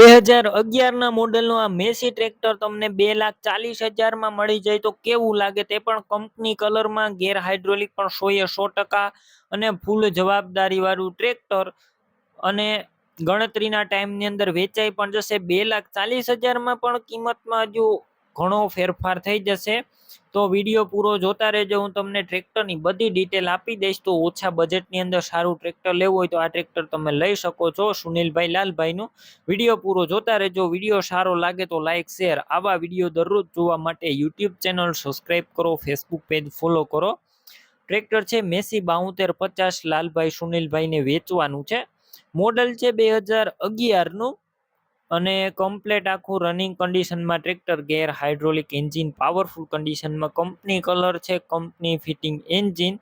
બે હજાર અગિયારના મોડલનું આ મેસી ટ્રેક્ટર તમને બે લાખ ચાલીસ હજારમાં મળી જાય તો કેવું લાગે તે પણ કંપની કલરમાં ગેર હાઇડ્રોલિક પણ સોએ સો ટકા અને ફૂલ જવાબદારી વાળું ટ્રેક્ટર અને ગણતરીના ટાઈમની અંદર વેચાઈ પણ જશે. બે લાખ ચાલીસ હજારમાં પણ કિંમતમાં હજુ ઘણો ફેરફાર થઈ જશે. તો વીડિયો પૂરો જોતા રહેજો. હું તમને ટ્રેક્ટરની બધી ડિટેલ આપી દઈશ. તો ઓછા બજેટની અંદર સારું ટ્રેક્ટર લેવું હોય તો આ ટ્રેક્ટર તમે લઈ શકો છો. સુનિલભાઈ લાલભાઈનું વીડિયો પૂરો જોતા રહેજો. વીડિયો સારો લાગે તો લાઇક શેર આવા વીડિયો દરરોજ જોવા માટે યુટ્યુબ ચેનલ સબસ્ક્રાઈબ કરો ફેસબુક પેજ ફોલો કરો. ટ્રેક્ટર છે મેસી બાઉતેર પચાસ. લાલભાઈ સુનિલભાઈને વેચવાનું છે. મોડલ છે બે હજાર અગિયારનું. અને કમ્પ્લેટ આખું રનિંગ કન્ડિશનમાં tractor gear hydraulic engine powerful કન્ડિશનમાં કંપની કલર છે કંપની ફિટિંગ એન્જિન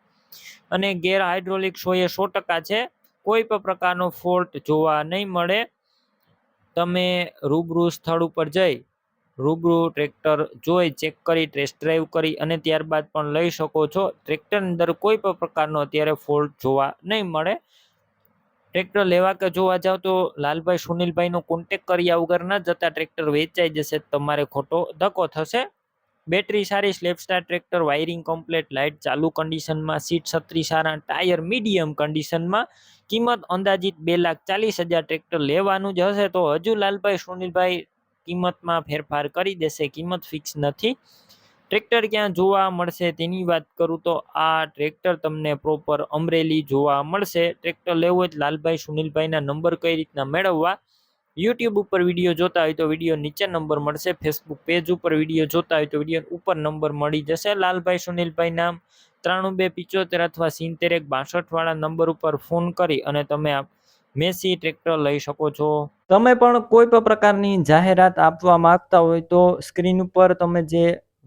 અને ગેર હાઇડ્રોલિક સોએ સો ટકા છે. કોઈ પણ પ્રકારનો ફોલ્ટ જોવા નહીં મળે. તમે રૂબરૂ સ્થળ ઉપર જઈ, રૂબરૂ ટ્રેક્ટર જોઈ ચેક કરી ટેસ્ટ ડ્રાઈવ કરી અને ત્યારબાદ પણ લઈ શકો છો. ટ્રેક્ટર અંદર કોઈ પણ પ્રકારનો અત્યારે ફોલ્ટ જોવા નહીં મળે. ટ્રેક્ટર લેવા કે જોવા જાવ તો લાલભાઈ સુનિલભાઈનો કોન્ટેક કર્યા વગર ન જતા ટ્રેક્ટર વેચાઈ જશે. તમારે ખોટો ધક્કો થશે. બેટરી સારી સ્લેપસ્ટાર ટ્રેક્ટર વાયરિંગ કમ્પ્લેટ લાઇટ ચાલુ કન્ડિશનમાં સીટ છત્રી સારા ટાયર મીડિયમ કન્ડિશનમાં કિંમત અંદાજિત બે લાખ ચાલીસ હજાર ટ્રેક્ટર લેવાનું જ હશે. તો હજુ લાલભાઈ સુનિલભાઈ કિંમતમાં ફેરફાર કરી દેશે. કિંમત ફિક્સ નથી. ટ્રેક્ટર ક્યાં જોવા મળશે તેની વાત કરું તો આ ટ્રેક્ટર તમને પ્રોપર અમરેલી જોવા મળશે. ટ્રેક્ટર લેવું હોય તો લાલભાઈ સુનિલભાઈના નંબર કઈ રીતના મેળવવા? યુટ્યુબ ઉપર વીડિયો જોતા હોય તો વીડિયો નીચે નંબર મળશે. ફેસબુક પેજ ઉપર વીડિયો જોતા હોય તો વીડિયો ઉપર નંબર મળી જશે. લાલભાઈ સુનિલભાઈ નામ ત્રાણું બે પિચોતેર અથવા સિત્તેર એક બાસઠ વાળા નંબર ઉપર ફોન કરી અને તમે મેસી ટ્રેક્ટર લઈ શકો છો. તમે પણ કોઈ પણ પ્રકારની જાહેરાત આપવા માંગતા હોય તો સ્ક્રીન ઉપર તમે જે